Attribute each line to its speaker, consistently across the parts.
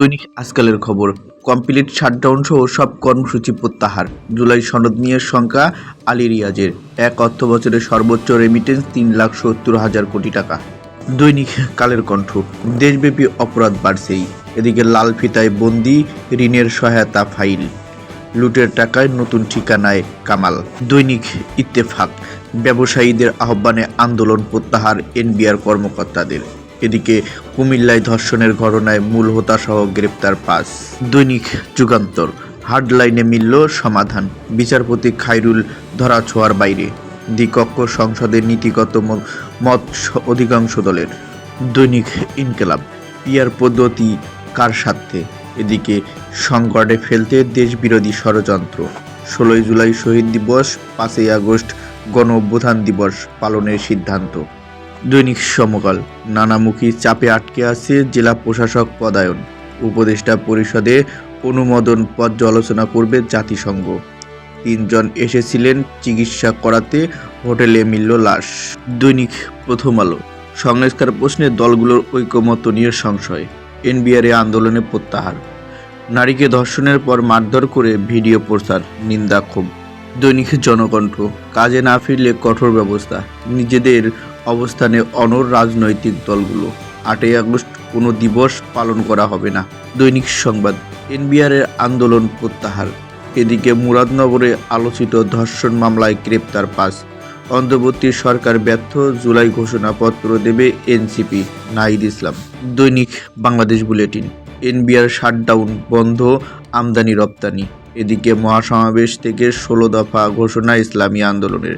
Speaker 1: দৈনিক আজকালের খবর। কমপ্লিট শাটডাউন সহ সব কর্মসূচি প্রত্যাহার। জুলাই সনদ নিয়ে সংখ্যা আলী রিয়াজের। এক অর্থ বছরের সর্বোচ্চ রেমিটেন্স তিন লাখ সত্তর হাজার কোটি টাকা। দৈনিক কালের কণ্ঠ, দেশব্যাপী অপরাধ বাড়ছেই। এদিকে লাল ফিতায় বন্দি, ঋণের সহায়তা ফাইল। লুটের টাকায় নতুন ঠিকানায় কামাল। দৈনিক ইত্তেফাক, ব্যবসায়ীদের আহ্বানে আন্দোলন প্রত্যাহার এনবিআর কর্মকর্তাদের। এদিকে কুমিল্লায় ধর্ষণের ঘটনায় মূল হোতাসহ গ্রেপ্তার পাঁচ। দৈনিক যুগান্তর, হার্ডলাইনে মিলল সমাধান, বিচারপতি খাইরুল ধরা ছোঁয়ার বাইরে। দ্বিকক্ষ সংসদের নীতিগত মত অধিকাংশ দলের। দৈনিক ইনকেলাব, পিয়ার পদ্ধতি কার স্বার্থে? এদিকে সংকটে ফেলতে দেশবিরোধী ষড়যন্ত্র। ষোলোই জুলাই শহীদ দিবস, পাঁচই আগস্ট গণ অভ্যুত্থান দিবস পালনের সিদ্ধান্ত। দৈনিক সমকাল। নানামুখী চাপে আটকে আছে জেলা প্রশাসক পদায়ন। উপদেষ্টা পরিষদে অনুমোদন পর্যালোচনা করবে জাতিসংঘ। তিনজন এসেছিলেন চিকিৎসা করাতে, হোটেলে মিলল লাশ। দৈনিক প্রথম আলো। সংস্কার প্রশ্নে দলগুলোর ঐকমত্য নিয়ে সংশয়। এনবিআর আন্দোলনে প্রত্যাহার। নারীকে ধর্ষণের পর মারধর করে ভিডিও প্রচার, নিন্দা ক্ষোভ। দৈনিক জনকণ্ঠ। কাজে না ফিরলে কঠোর ব্যবস্থা। নিজেদের অবস্থানে অনর রাজনৈতিক দলগুলো। আটই আগস্ট কোনো দিবস পালন করা হবে না, দৈনিক সংবাদ। এনবিআরের আন্দোলন প্রত্যাহার। এদিকে মুরাদনগরে আলোচিত ধর্ষণ মামলায় গ্রেপ্তার পাস অন্তর্বর্তী সরকার ব্যর্থ, জুলাই ঘোষণাপত্র দেবে এনসিপি, নাহিদ ইসলাম। দৈনিক বাংলাদেশ বুলেটিন। এনবিআর শাটডাউন বন্ধ, আমদানি রপ্তানি। এদিকে মহাসমাবেশ থেকে ষোলো দফা ঘোষণা ইসলামী আন্দোলনের।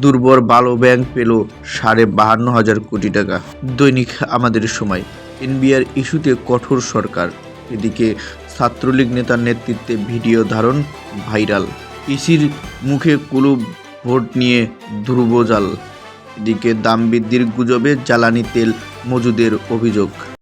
Speaker 1: দুর্বল বালো ব্যাংক পেল সাড়ে বাহান্ন হাজার কোটি টাকা। দৈনিক আমাদের সময়, এনবিআর ইস্যুতে কঠোর সরকার। এদিকে ছাত্রলীগ নেতার নেতৃত্বে ভিডিও ধারণ ভাইরাল। ইসির মুখে কুলুপ ভোট নিয়ে ধ্রুবজাল এদিকে দাম বৃদ্ধির গুজবে জ্বালানি তেল মজুদের অভিযোগ।